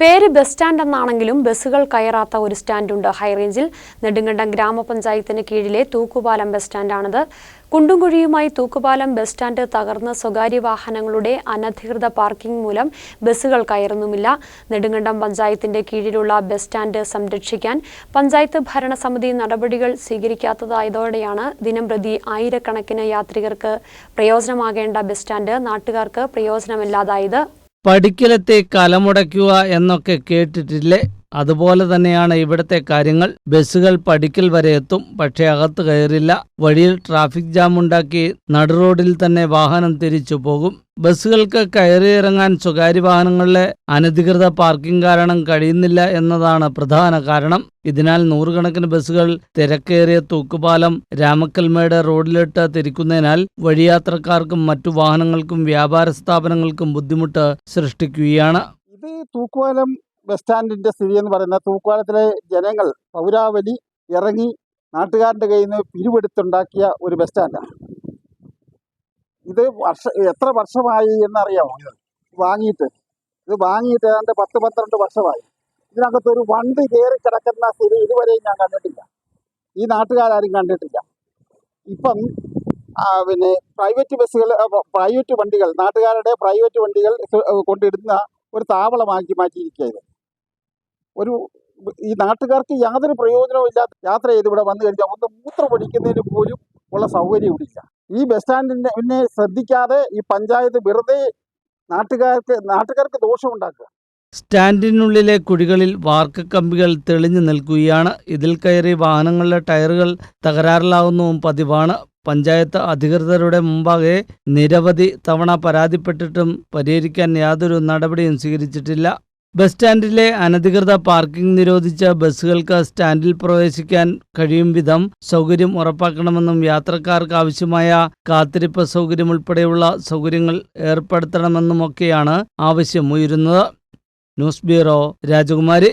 പേര് bus stand എന്നാണെങ്കിലും ബസ്സുകൾ കയറാത്ത ഒരു സ്റ്റാൻഡുണ്ട്. ഹൈറേഞ്ചിൽ നെടുങ്കണ്ടം ഗ്രാമപഞ്ചായത്തിന് കീഴിലെ തൂക്കുപാലം ബസ് സ്റ്റാൻഡാണിത്. കുണ്ടുംകുഴിയുമായി തൂക്കുപാലം ബസ് സ്റ്റാൻഡ് തകർന്ന് സ്വകാര്യ വാഹനങ്ങളുടെ അനധികൃത പാർക്കിംഗ് മൂലം ബസ്സുകൾ കയറുന്നുമില്ല. നെടുങ്കണ്ടം പഞ്ചായത്തിന്റെ കീഴിലുള്ള ബസ് സ്റ്റാൻഡ് സംരക്ഷിക്കാൻ പഞ്ചായത്ത് ഭരണസമിതി നടപടികൾ സ്വീകരിക്കാത്തതായതോടെയാണ് ദിനംപ്രതി ആയിരക്കണക്കിന് യാത്രികർക്ക് പ്രയോജനമാകേണ്ട ബസ് സ്റ്റാൻഡ് നാട്ടുകാർക്ക് പ്രയോജനമില്ലാതായത്. പഠിക്കലത്തെ കലമുടയ്ക്കുക എന്നൊക്കെ കേട്ടിട്ടില്ലേ? അതുപോലെ തന്നെയാണ് ഇവിടുത്തെ കാര്യങ്ങൾ. ബസ്സുകൾ പടിക്കൽ വരെ എത്തും പക്ഷേ അകത്ത് കയറില്ല. വഴിയിൽ ട്രാഫിക് ജാം ഉണ്ടാക്കി നടുറോഡിൽ തന്നെ വാഹനം തിരിച്ചു പോകും. ബസ്സുകൾക്ക് കയറിയിറങ്ങാൻ സ്വകാര്യ വാഹനങ്ങളിലെ അനധികൃത പാർക്കിംഗ് കാരണം കഴിയുന്നില്ല എന്നതാണ് പ്രധാന കാരണം. ഇതിനാൽ നൂറുകണക്കിന് ബസ്സുകൾ തിരക്കേറിയ തൂക്കുപാലം രാമക്കൽമേട് റോഡിലിട്ട് തിരിക്കുന്നതിനാൽ വഴിയാത്രക്കാർക്കും മറ്റു വാഹനങ്ങൾക്കും വ്യാപാര സ്ഥാപനങ്ങൾക്കും ബുദ്ധിമുട്ട് സൃഷ്ടിക്കുകയാണ്. ഇത് തൂക്കുപാലം ബസ് സ്റ്റാൻഡിന്റെ സ്ഥിതി എന്ന് പറയുന്നത് തൂക്കുവാളത്തിലെ ജനങ്ങൾ പൗരാവലി ഇറങ്ങി നാട്ടുകാരുടെ കയ്യിൽ നിന്ന് പിരിവെടുത്തുണ്ടാക്കിയ ഒരു ബസ് സ്റ്റാൻഡാണ് ഇത് വർഷ എത്ര വർഷമായി എന്നറിയാമോ ഇത് വാങ്ങിയിട്ട്. ഇത് വാങ്ങിയിട്ട് ഏതാണ്ട് പത്ത് പന്ത്രണ്ട് വർഷമായി. ഇതിനകത്ത് ഒരു വണ്ടി കയറി കിടക്കുന്ന സ്ഥിതി ഇതുവരെയും ഞാൻ കണ്ടിട്ടില്ല. ഈ നാട്ടുകാരും കണ്ടിട്ടില്ല. ഇപ്പം പിന്നെ പ്രൈവറ്റ് ബസ്സുകൾ പ്രൈവറ്റ് വണ്ടികൾ നാട്ടുകാരുടെ പ്രൈവറ്റ് വണ്ടികൾ കൊണ്ടിടുന്ന ഒരു താവളമാക്കി മാറ്റിയിരിക്കുക ഇത് ഒരു ഈ നാട്ടുകാർക്ക് യാതൊരു പ്രയോജനവും ഇല്ലാത്ത യാത്ര ചെയ്ത് ഇവിടെ വന്നു കഴിഞ്ഞാൽ ഒന്ന് മൂത്രം ഒഴിക്കുന്നതിന് പോലും ഉള്ള സൗകര്യം ഇവിടെ ഇല്ല. ഈ ബസ് സ്റ്റാൻഡിനെ പിന്നെ ശ്രദ്ധിക്കാതെ ഈ പഞ്ചായത്ത് വെറുതെ നാട്ടുകാർക്ക് നാട്ടുകാർക്ക് ദോഷമുണ്ടാക്കുക സ്റ്റാൻഡിനുള്ളിലെ കുഴികളിൽ വാർക്കക്കമ്പികൾ തെളിഞ്ഞു നിൽക്കുകയാണ്. ഇതിൽ കയറി വാഹനങ്ങളുടെ ടയറുകൾ തകരാറിലാവുന്നതും പതിവാണ്. പഞ്ചായത്ത് അധികൃതരുടെ മുമ്പാകെ നിരവധി തവണ പരാതിപ്പെട്ടിട്ടും പരിഹരിക്കാൻ യാതൊരു നടപടിയും സ്വീകരിച്ചിട്ടില്ല. ബസ് സ്റ്റാൻഡിലെ അനധികൃത പാർക്കിംഗ് നിരോധിച്ച ബസ്സുകൾക്ക് സ്റ്റാൻഡിൽ പ്രവേശിക്കാൻ കഴിയും വിധം സൗകര്യം ഉറപ്പാക്കണമെന്നും യാത്രക്കാർക്ക് ആവശ്യമായ കാത്തിരിപ്പ് സൗകര്യം ഉൾപ്പെടെയുള്ള സൗകര്യങ്ങൾ ഏർപ്പെടുത്തണമെന്നുമൊക്കെയാണ് ആവശ്യം ഉയരുന്നത്. ന്യൂസ് ബ്യൂറോ രാജകുമാരി.